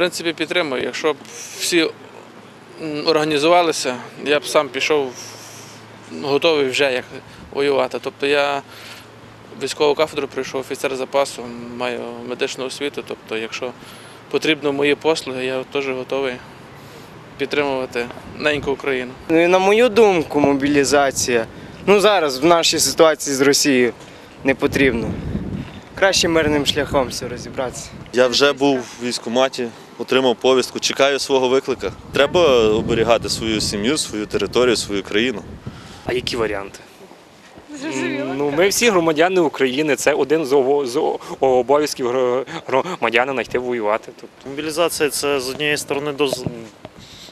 принципі, підтримую. Якщо б всі організувалися, я б сам пішов готовий вже як воювати. Тобто я військову кафедру пройшов офіцер запасу, маю медичну освіту. Тобто, якщо потрібно мої послуги, я теж готовий підтримувати неньку Україну. Ну на мою думку, мобілізація. Ну зараз в нашій ситуації з Росією не потрібно. Краще мирним шляхом все розібратися. Я вже був в військкоматі, отримав повістку, чекаю свого виклика. Треба оберігати свою сім'ю, свою територію, свою країну. А які варіанти? Ну, ми всі громадяни України. Це один з з обов'язків гро- громадянина йти воювати. Тобто Мобілізація це з однієї сторони доз...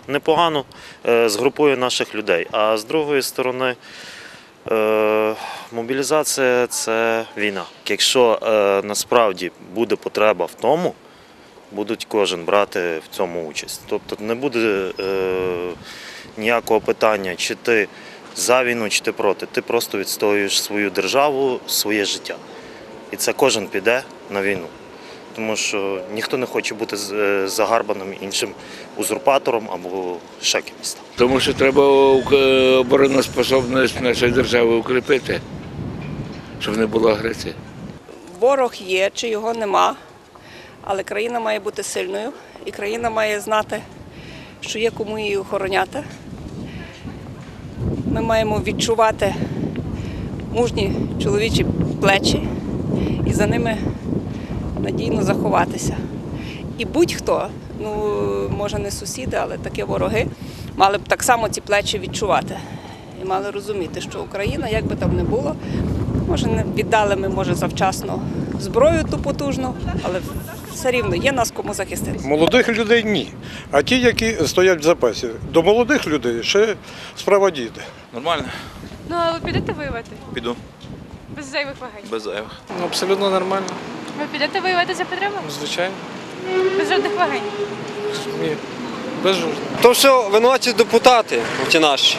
непогано е, згрупує наших людей, а з другої сторони е, мобілізація це війна. Якщо е, насправді буде потреба в тому, будуть кожен брати в цьому участь. Тобто не буде е, ніякого питання, чи ти за війну, чи ти проти. Ти просто відстоюєш свою державу, своє життя. І це кожен піде на війну тому що ніхто не хоче бути е, загарбаним іншим узурпатором або ще кимось. Тому що треба обороноспособність нашої держави укріпити, щоб не було агресії. Ворог є, чи його нема, але країна має бути сильною, і країна має знати, що є кому її охороняти. Ми маємо відчувати мужні чоловічі плечі і за ними надійно заховатися. І будь-хто, ну може не сусіди, але такі вороги, мали б так само ці плечі відчувати. І мали розуміти, що Україна, як би там не було, може не віддали ми, може, завчасно зброю ту потужну, але все рівно є нас кому захистити. Молодих людей ні. А ті, які стоять в запасі. До молодих людей ще справа дійде. Нормально? Ну, а ви підете воювати? Піду Без зайвих вагань. без зайвих. Абсолютно нормально, Ви підете воювати за потребу? звичайно. Без жодних вагань. Ні. Без жодних. То все винуваті депутати, ті наші.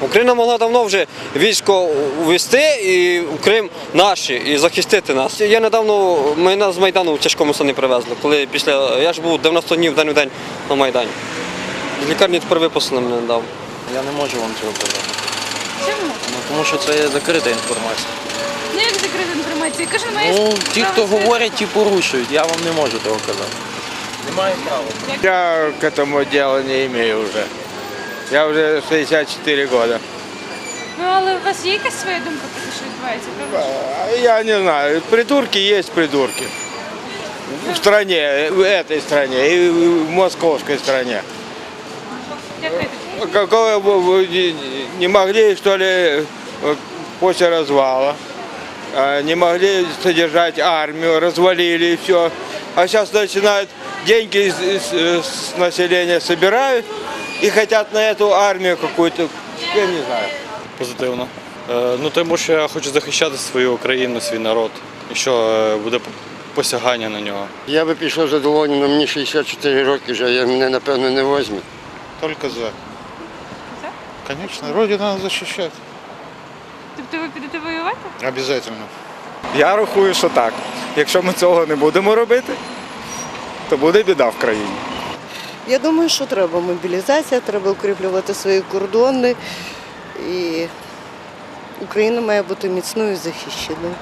Україна могла давно вже військо увести і в Крим наші і захистити нас. Я недавно ми нас з Майдану в тяжкому стані привезли, коли після я ж був 90 днів день в день на Майдані. З лікарні тепер виписали мене недавно. Я не можу вам цього казати. Чому? Ну, тому що це є закрита інформація. Ну як закрита інформація? Кожен має Ну, ті, хто говорять, ті порушують. Я вам не можу того казати. Немає права. Я к этому дела не имею уже. Я уже 64 года. Ну, але у вас є якась своя думка про те, що відбувається, правда? ж? Я не знаю, придурки есть придурки. В стране, в этой стране и в московской стране. Дякую. Какого вы- вы не- не могли, что ли, вот после развала, а, не могли содержать армию, развалили и все. А сейчас начинают деньги из, из- с населения собирают и хотят на эту армию какую-то, я не знаю. Позитивно. Е, Ну, тому що я хочу захищати свою країну, свій народ. І що е, буде посягання на нього. Я би пішов задоволений, але мені 64 роки вже, я мене напевно не візьме. Тільки за. За? Звісно, родину треба захищати. Тобто ви підете воювати? Обов'язково. Я рахую, що так. Якщо ми цього не будемо робити, то буде біда в країні. Я думаю, що треба мобілізація, треба укріплювати свої кордони. І Україна має бути міцною і захищеною.